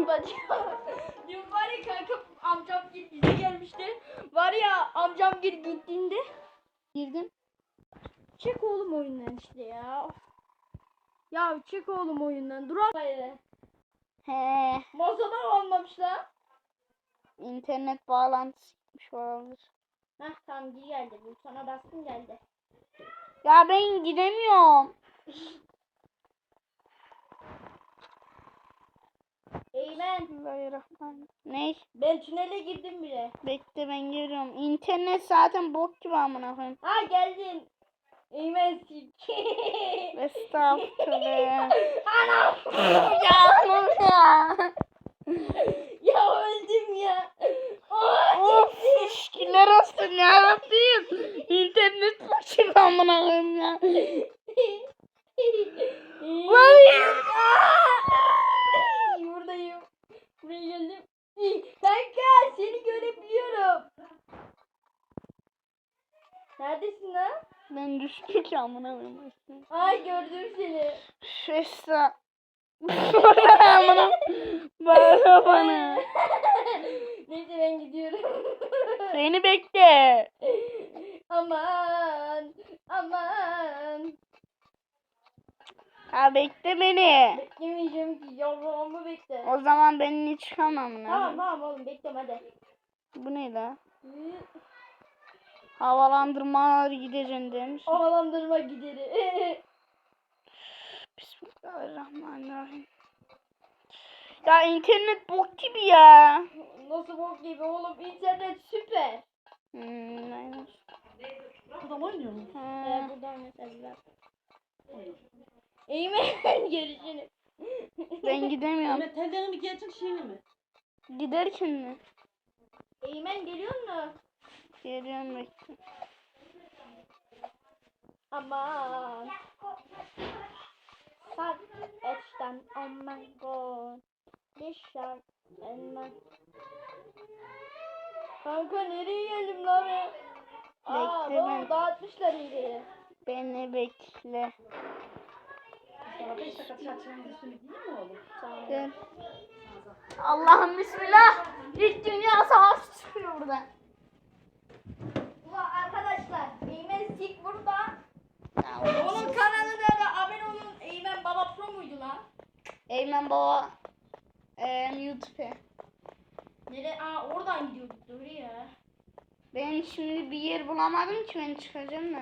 yapacağım. Dün var ya kanka amcam git bize gelmişti. Var ya amcam gir gittiğinde Girdim. çek oğlum oyundan işte ya. Ya çek oğlum oyundan. Dur abi. He. Masada olmamışlar. internet bağlantısı gitmiş olabilir. Heh tamam gir geldi. Bu sana bastım geldi. Ya ben giremiyorum. Eymen Bismillahirrahmanirrahim. Ne? ben tünele girdim bile. Bekle ben geliyorum. İnternet zaten bok gibi amına koyayım. Ha geldin. Eymen sik. Estağfurullah. Anam. ya oğlum ya. ya öldüm ya. Oh, of şükürler olsun ya Rabbim. İnternet bok gibi amına koyayım ya. Var Buradayım. Buraya geldim. Kanka seni görebiliyorum. Neredesin lan? Ben düştüm ki amına koyayım. Ay gördüm seni. Şu Esra. amına. Bağırma bana. Neyse ben gidiyorum. Beni bekle. aman aman. Ha bekle beni. Beklemeyeceğim ki yavrumu bekle. O zaman ben hiç çıkamam Tamam tamam oğlum bekle hadi. Bu ne la? Havalandırmalar gideceksin demiş. Havalandırma gideri. Bismillahirrahmanirrahim. Ya internet bok gibi ya. Nasıl bok gibi oğlum internet süper. Hmm, aynen. Adam oynuyor mu? Ee, buradan mesajlar. Eymen görüşürüz. Ben gidemiyorum. Ahmet tellerini mi getir şeyini mi? Giderken mi? Eymen geliyor mu? Geliyorum bekle. Aman. Fuck Epstein, oh my god. This shark and my... Kanka nereye geldim lan ben? Aa Bekle ben. dağıtmışlar iyice. Beni bekle. Gel. Allah'ım bismillah. İlk dünya savaşı çıkıyor burada. Ulan arkadaşlar Eymen Sik burada. Ya, Onun kanalı nerede? Abone olun. Eymen Baba Pro muydu lan? Eymen baba. Eee YouTube'e. Nere? Aa oradan gidiyorduk doğru ya. Ben şimdi bir yer bulamadım ki ben çıkacağım da.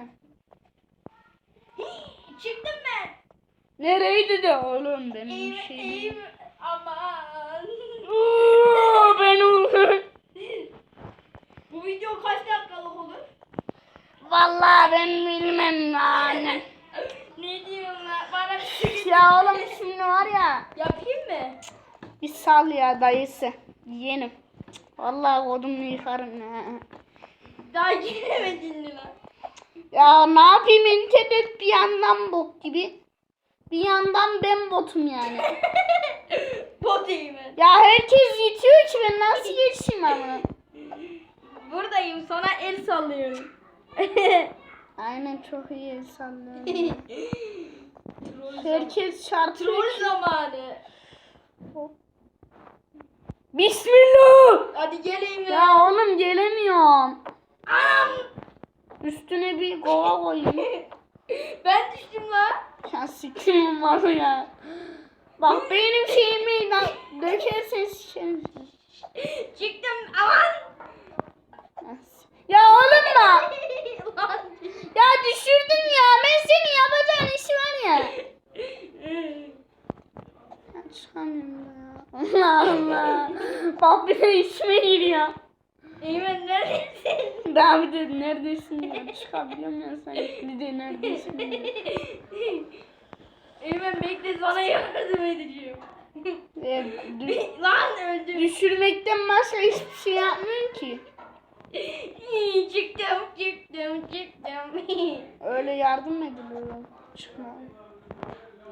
Çıktım ben. Nereydi de oğlum benim Eymen, şeyim. Eymen. Aman. Oo, ben oğlum. Bu video kaç dakikalık olur? Vallahi ben bilmem yani. ne diyorsun lan? Bana bir şey ya oğlum şimdi var ya. Yapayım mı? Bir sal ya dayısı. Yeğenim. Vallahi kodumu yıkarım ya. Daha giremedin lan? Ya ne yapayım internet bir yandan bok gibi. Bir yandan ben botum yani. Bot Eymen. Ya herkes yetiyor ki ben nasıl geçeyim ama. Buradayım sana el sallıyorum. Aynen çok iyi sallıyorum. Herkes çarpıyor. Troll zamanı. Bismillah. Hadi gel Eymen. Ya oğlum gelemiyorum. Anam. Üstüne bir kova koyayım. Ben düştüm lan. Ya sikimin var ya. Bak benim şeyimi da dökersen sikerim. Çıktım. Aman. Ya oğlum da. Ya düşürdüm ya. Ben senin yapacağın işi var ya. Ya çıkamıyorum da ya. Allah Allah. Bak bir de içime giriyor. Eymen neredesin? Daha bir de neredesin ya? Çıkabiliyorum ya sen. Bir de neredesin ya? Eymen bekle sana yardım edeceğim. Ya, dü- Lan öldüm. düşürmekten başka hiçbir şey yapmıyorum ki. çıktım çıktım çıktım. Öyle yardım lan? Çıkma.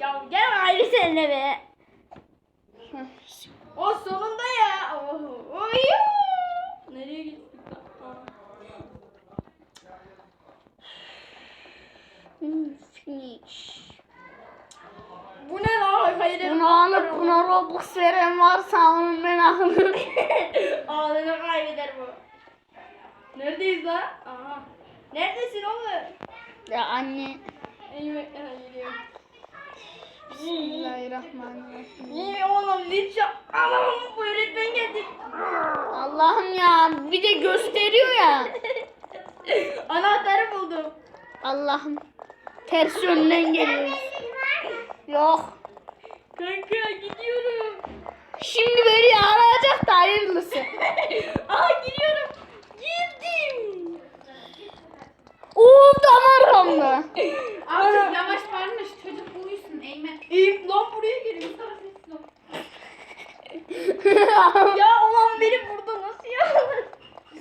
ya gel ayrı seninle be. Heh, O sonunda ya. Oh, oy. Nereye gittik lan? hmm, Finish. Bu ne lan? Hayır. Bunu alıp buna Robux veren varsa onun ben alırım. Ağlını kaybeder bu. Neredeyiz lan? Aha. Neredesin oğlum? ya anne. Eyvah aha, geliyor. Bismillahirrahmanirrahim. İyi oğlum lütfen. Anam bu öğretmen geldi. Allah'ım ya bir de gösteriyor ya. Anahtarı buldum. Allah'ım. Ters yönden geliyoruz. Yok. Kanka gidiyorum. Şimdi beni arayacak da hayırlısı. Aha gidiyorum. Girdim. Uuu damarımda. Artık yavaş varmış. Çocuk uyusun Eymen. İyi lan buraya sessiz ol. ya ulan beni burada nasıl ya?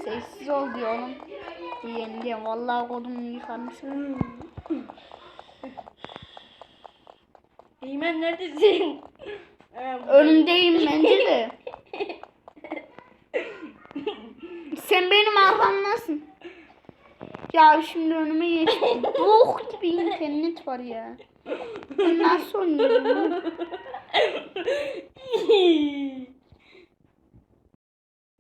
Sessiz ol diyor oğlum. Yenge vallahi kodumu yıkamışsın. Ömer neredesin? Önümdeyim bence de. Sen benim arkamdasın. Ya şimdi önüme geçti. Bok gibi internet var ya. Nasıl oynuyorum?